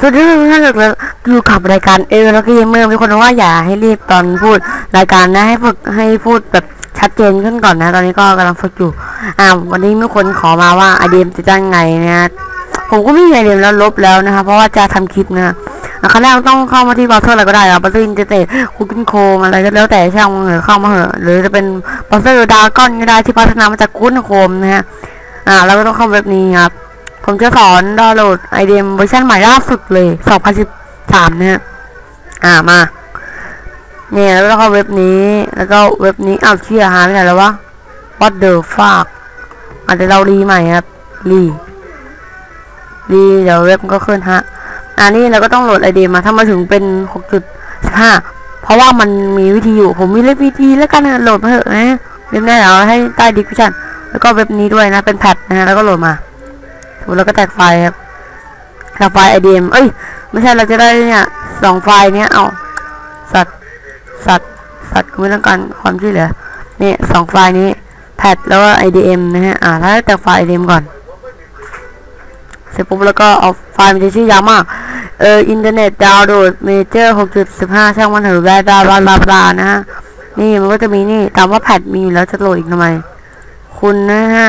สวัสดีทุกท่านเลยอยู่กับรายการเออแล้วก็ยังเมื่อมีคนบอกว่าอย่าให้รีบตอนพูดรายการนะให้ฝึกให้พูดแบบชัดเจนขึ้นก่อนนะ ตอนนี้ก็กำลังฝึกอยู่อ่าวันนี้มีคนขอมาว่าไอเดียมจะตั้งไงนะผมก็ไม่มีไอเดียมแล้วลบแล้วนะคะเพราะว่าจะทำคลิปนะอะขั้นแรกต้องเข้ามาที่เบราว์เซอร์อะไรก็ได้อะเบราว์เซอร์อินเทอร์เน็ตคูกินโคมอะไรก็แล้วแต่ช่างมันเถอเข้ามาเหอะหรือจะเป็นเบราว์เซอร์ดาก้อนก็ได้ที่พัฒนามาจากคูกินโคมนะฮะอ่าเราก็ต้องเข้าเว็บนี้ครับ ผมจะสอนดาวน์โหลดไอเดมเวอร์ชันใหม่ล่าสุดเลย 2013นะฮะอ่ามาเนี่ยแล้วก็เว็บนี้แล้วก็เว็บนี้อ้าวเชี่ยหาไม่ไหนแล้ววะ What the fuck อาจจะเรารีใหม่ครับรีรีเดี๋ยวเว็บมันก็ขึ้นฮะอันนี้เราก็ต้องโหลดไอเดมมาถ้ามาถึงเป็น 6.15 เพราะว่ามันมีวิธีอยู่ผมมีเล็กวิธีแล้วกันโหลดมาเถอะนะเว็บนี้เดี๋ยวให้ใต้ดิสคริปชั่นแล้วก็เว็บนี้ด้วยนะเป็นแพทนะฮะแล้วก็โหลดมา แล้วก็แตกไฟครับแตกไฟล์ IDM เอ้ย ไม่ใช่เราจะได้เนี่ยสองไฟเนี้ยเอาสัตว์สัตว์สัตว์กูไม่ต้องการความช่วยเหลือนี่สองไฟล์นี้แพทแล้วก็ IDM นะฮะ อ่า ถ้าแตกไฟล์ IDM ก่อน เสร็จปุ๊บแล้วก็เอาไฟล์มันจะชื่อยาวมาก เออ อินเทอร์เน็ตดาวน์โหลดเมเจอร์หกจุดสิบห้าช่างมันเถอะบลาบลาบลาบลาบลานะฮะ นี่มันก็จะมีนี่ ตามว่าแพทมีอยู่แล้วจะโหลดอีกทำไม คุณนะฮะ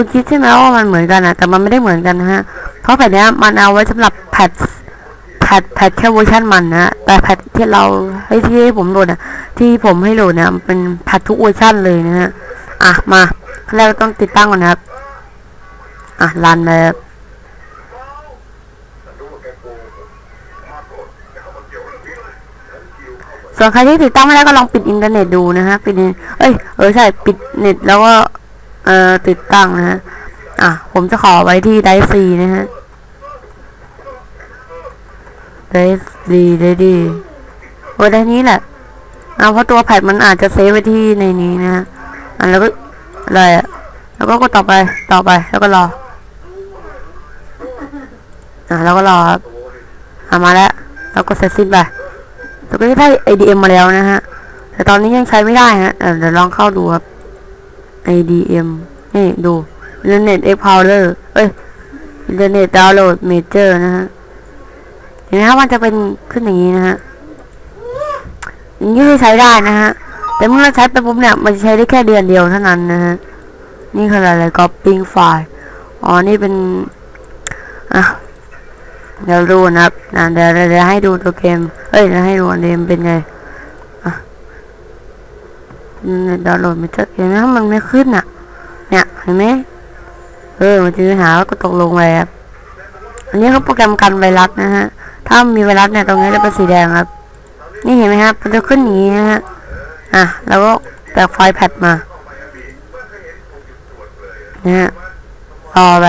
คุณคิดใช่ไหมว่ามันเหมือนกันนะแต่มันไม่ได้เหมือนกันนะฮะ เพราะแพทเนี้ยมันเอาไว้สำหรับแพทแพทแพทแค่เวอร์ชันมันนะแต่แพทที่เราให้ที่ให้ผมโหลดนะที่ผมให้โหลดนี่ยมันเป็นแพททุกเวอร์ชันเลยนะฮะอะมาขั้นแรกต้องติดตั้งก่อนนะครับอะรันเลยส่วนใครที่ติดตั้งไม่ได้ก็ลองปิดอินเทอร์เน็ตดูนะฮะปิดอินเอ้ยเออใช่ปิดเน็ตแล้วก็ เอ่อติดตั้งนะฮะ อะ ผมจะขอไว้ที่ไดฟรีนะฮะไดดีได้ดีไว้ได้นี้แหละ เอะเพราะตัวแพดมันอาจจะเซฟไว้ที่ในนี้นะฮะอะแล้วก็อะไรอะแล้วก็กดต่อไป ต่อไป แล้วก็รอ อะ แล้วก็รอครับอะมาแล้ว แล้วก็เสร็จสิ้นไปแล้วก็ได้ ADM มาแล้วนะฮะ แต่ตอนนี้ยังใช้ไม่ได้ฮะ เดี๋ยวลองเข้าดูครับ IDM นี่ดูอินเทอร์เน็ต Explorer เอ้ยอินเทอร์เน็ตดาวน์โหลดเมเจอร์นะฮะ เห็นไหมครับมันจะเป็นขึ้นอย่างนี้นะฮะอย่างนี้ใช้ได้นะฮะ แต่เมื่อเราใช้ไปปุ๊บเนี่ย มันจะใช้ได้แค่เดือนเดียวเท่านั้นนะฮะ นี่คืออะไร copying file อ๋อ นี่เป็น อะเดี๋ยวดูนะครับนะเดี๋ยวเดี๋ยวให้ดูตัวเกม เอ้ยให้ดูอันเกมเป็นไง ดาวน์โหลดมันจะเห็นไหมมันไม่ขึ้นอะ เนี่ยเห็นไหมเออมันจะมีหาแล้วก็ตกลงไปครับอันนี้เขาโปรแกรมกันไวรัสนะฮะ ถ้ามีไวรัสเนี่ยตรงนี้จะเป็นสีแดงครับ นี่เห็นไหมครับ มันจะขึ้นอย่างนี้นะฮะ อะ แล้วก็แตกไฟล์แพดมา นะฮะรอไป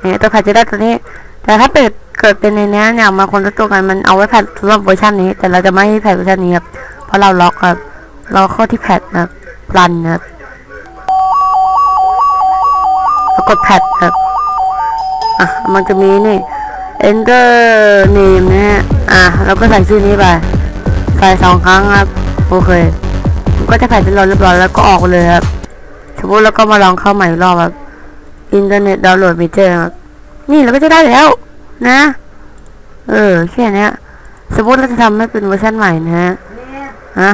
เนี่ยตัวแพดจะได้ตัวนี้ แต่ถ้าเกิด เกิดเป็นในนี้เนี่ยมาคนละตัวกันมันเอาไว้แพดสำหรับเวอร์ชันนี้ แต่เราจะไม่ให้แพดเวอร์ชันนี้ครับเพราะเราล็อกครับเราเข้าที่แพดนะรันนะครับแล้วกดแพดครับอะมันจะมีนี่ enter name นะฮะอะแล้วก็ใส่ชื่อนี้ไปใส่สองครั้งครับโอเคก็จะแพดเป็นรอเรียบร้อยแล้วก็ออกเลยครับสมมติแล้วก็มาลองเข้าใหม่รอบครับอินเทอร์เน็ตดาวน์โหลดเมเจอร์ครับนี่เราก็จะได้แล้ว นะ เออแค่เนี้ยสมมติเราจะทำให้เป็นเวอร์ชันใหม่นะฮะเนี่ยฮะ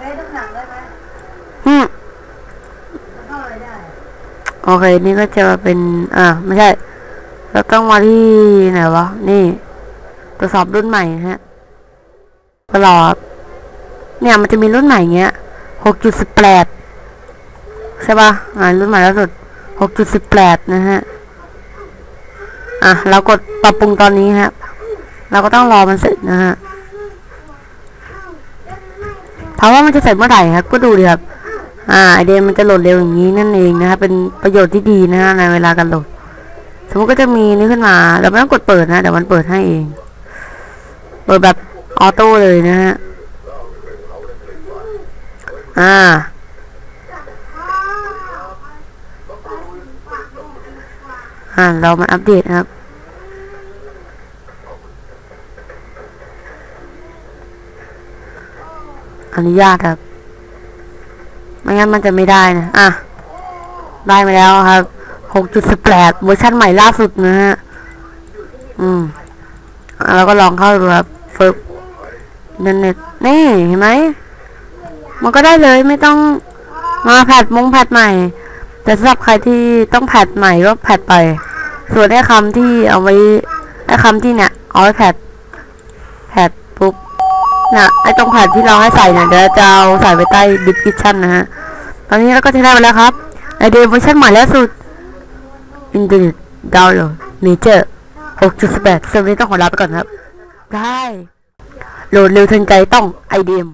เอ้ยต้องหนังได้ไหมอืมมันเข้าอะไรได้โอเค นี่ก็จะเป็น อ่า ไม่ใช่ เราต้องมาที่ไหนวะ นี่ ตรวจสอบรุ่นใหม่นะฮะก็รอครับเนี่ยมันจะมีรุ่นใหม่เงี้ยหกจุดสิบแปดใช่ปะอ่า รุ่นใหม่ล่าสุดหกจุดสิบแปดนะฮะ อะเรากดปรับปรุงตอนนี้ครับ เราก็ต้องรอมันเสร็จนะฮะถามว่ามันจะเสร็จเมื่อไหร่ครับ ก็ดูดิครับ อ่าไอเดนมันจะโหลดเร็วอย่างนี้นั่นเองนะครับเป็นประโยชน์ที่ดีนะฮะในเวลาการโหลด สมมติก็จะมีนี่ขึ้นมาเราไม่ต้องกดเปิดนะเดี๋ยวมันเปิดให้เองเปิดแบบออโต้เลยนะฮะอ่า อ่าเรามาอัปเดตนะครับ อนุญาตครับ ไม่งั้นมันจะไม่ได้นะ อะ ได้มาแล้วครับหกจุดสแปดเวอร์ชันใหม่ล่าสุดนะฮะ อืมแล้วก็ลองเข้าดูครับฝึกเน็ตนี่เห็นไหม มันก็ได้เลยไม่ต้องมาแพทมงแพทใหม่ แต่สำหรับใครที่ต้องแพทใหม่ก็แพทไป ส่วนไอ้คำที่เอาไว้ไอ้คำที่เนี่ยเอาไว้แพทแพทปุ๊บน่ะไอ้ตรงแพทที่เราให้ใส่เนี่ยเดี๋ยวจะเอาใส่ไว้ใต้ description นะฮะตอนนี้เราก็จะได้มาแล้วครับไอเดเวอร์ชันใหม่แล้วสุดอินเทอร์เน็ตดาวน์โหลดเมเจอร์6.18สำหรับวันนี้ต้องขอลาไปก่อนครับ ได้ โหลดเร็วทันใจต้อง IDM